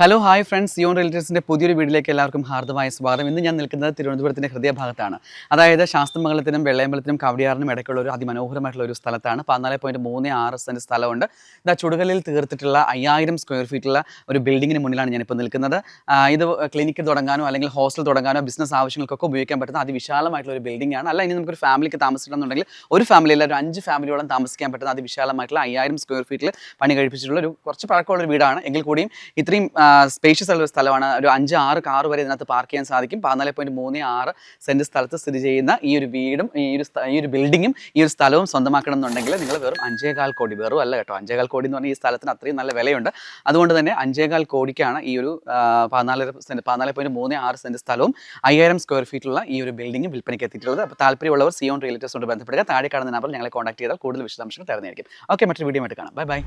Hello hi friends യോൺ റിലേറ്റീവ്സിന്റെ പുതിയൊരു വീഡിയോയിലേക്ക് എല്ലാവർക്കും ഹാർദമായ സ്വാഗതം. ഇന്ന് ഞാൻ നിൽക്കുന്നത് തിരുവനന്തപുരത്തിന്റെ ഹൃദയഭാഗത്താണ്. അതായത് ശാസ്ത്രമംഗലത്തിനും വെള്ളയമ്പലത്തിനും കവടിയാറിനും ഇടയ്ക്കുള്ള ഒരു അതിമനോഹരമായിട്ടുള്ള ഒരു സ്ഥലത്താണ്. പതിനാല് പോയിന്റ് മൂന്ന് ആറ് സെന്റ് സ്ഥലമുണ്ട്. ഇതാ ചുടുകലിൽ തീർത്തിട്ടുള്ള അയ്യായിരം സ്ക്വയർ ഫീറ്റുള്ള ഒരു ബിൽഡിങ്ങിന് മുന്നിലാണ് ഞാനിപ്പോൾ നിൽക്കുന്നത്. ഇത് ക്ലിനിക്ക് തുടങ്ങാനോ അല്ലെങ്കിൽ ഹോസ്റ്റൽ തുടങ്ങാനോ ബിസിനസ് ആവശ്യങ്ങൾക്കൊക്കെ ഉപയോഗിക്കാൻ പറ്റുന്ന അതിവിശാലമായിട്ടുള്ള ഒരു ബിൽഡിംഗ് ആണ്. അല്ല ഇനി നമുക്കൊരു ഫാമിലിക്ക് താമസിക്കണമെന്നുണ്ടെങ്കിൽ ഒരു ഫാമിലിയിൽ ഒരു അഞ്ച് ഫാമിലിയോളം താമസിക്കാൻ പറ്റുന്ന അതിവിശാലമായിട്ടുള്ള അയ്യായിരം സ്ക്വയർ ഫീറ്റിൽ പണി കഴിപ്പിച്ചിട്ടുള്ള ഒരു കുറച്ച് പഴക്കമുള്ള ഒരു വീടാണ്. എങ്കിൽ കൂടിയും ഇത്രയും സ്പേഷ്യസ് ഉള്ള ഒരു സ്ഥലമാണ്. ഒരു അഞ്ച് ആറ് കാർ വരെ ഇതിനകത്ത് പാർക്ക് ചെയ്യാൻ സാധിക്കും. പതിനാല് പോയിന്റ് മൂന്ന് ആറ് സെന്റ് സ്ഥലത്ത് സ്ഥിതി ചെയ്യുന്ന ഈ ഒരു വീടും ഈ ഒരു ഈ ഒരു ബിൽഡിങ്ങും ഈ ഒരു സ്ഥലവും സ്വന്തമാക്കണം എന്നുണ്ടെങ്കിൽ നിങ്ങൾ വെറും അഞ്ചേകാൽ കോടി വെറും അല്ല കേട്ടോ അഞ്ചേകാൽ കോടി എന്ന് പറഞ്ഞാൽ ഈ സ്ഥലത്തിന് അത്രയും നല്ല വിലയുണ്ട്. അതുകൊണ്ട് തന്നെ അഞ്ചേകാൽ കോടിക്കാണ് ഈ ഒരു പതിനാല് സെന്റ് പതിനാല് പോയിന്റ് മൂന്ന് ആറ് സെന്റ് സ്ഥലവും അയ്യായിരം സ്ക്വയർ ഫീറ്റുള്ള ഈ ഒരു ബിൽഡിംഗ് വിൽപ്പനയ്ക്ക് എത്തിയിട്ടുള്ളത്. അപ്പോൾ താല്പര്യമുള്ളവർ സിയോൺ റിലേറ്റീവ്സോട് ബന്ധപ്പെടുക. താഴെ കാണുന്ന നമ്പർ ഞങ്ങളെ കോൺടാക്ട് ചെയ്താൽ കൂടുതൽ വിശദാംശങ്ങൾ തരുന്നതായിരിക്കും. ഓക്കെ മറ്റൊരു വീഡിയോ ആയിട്ട് കാണാം. Bye bye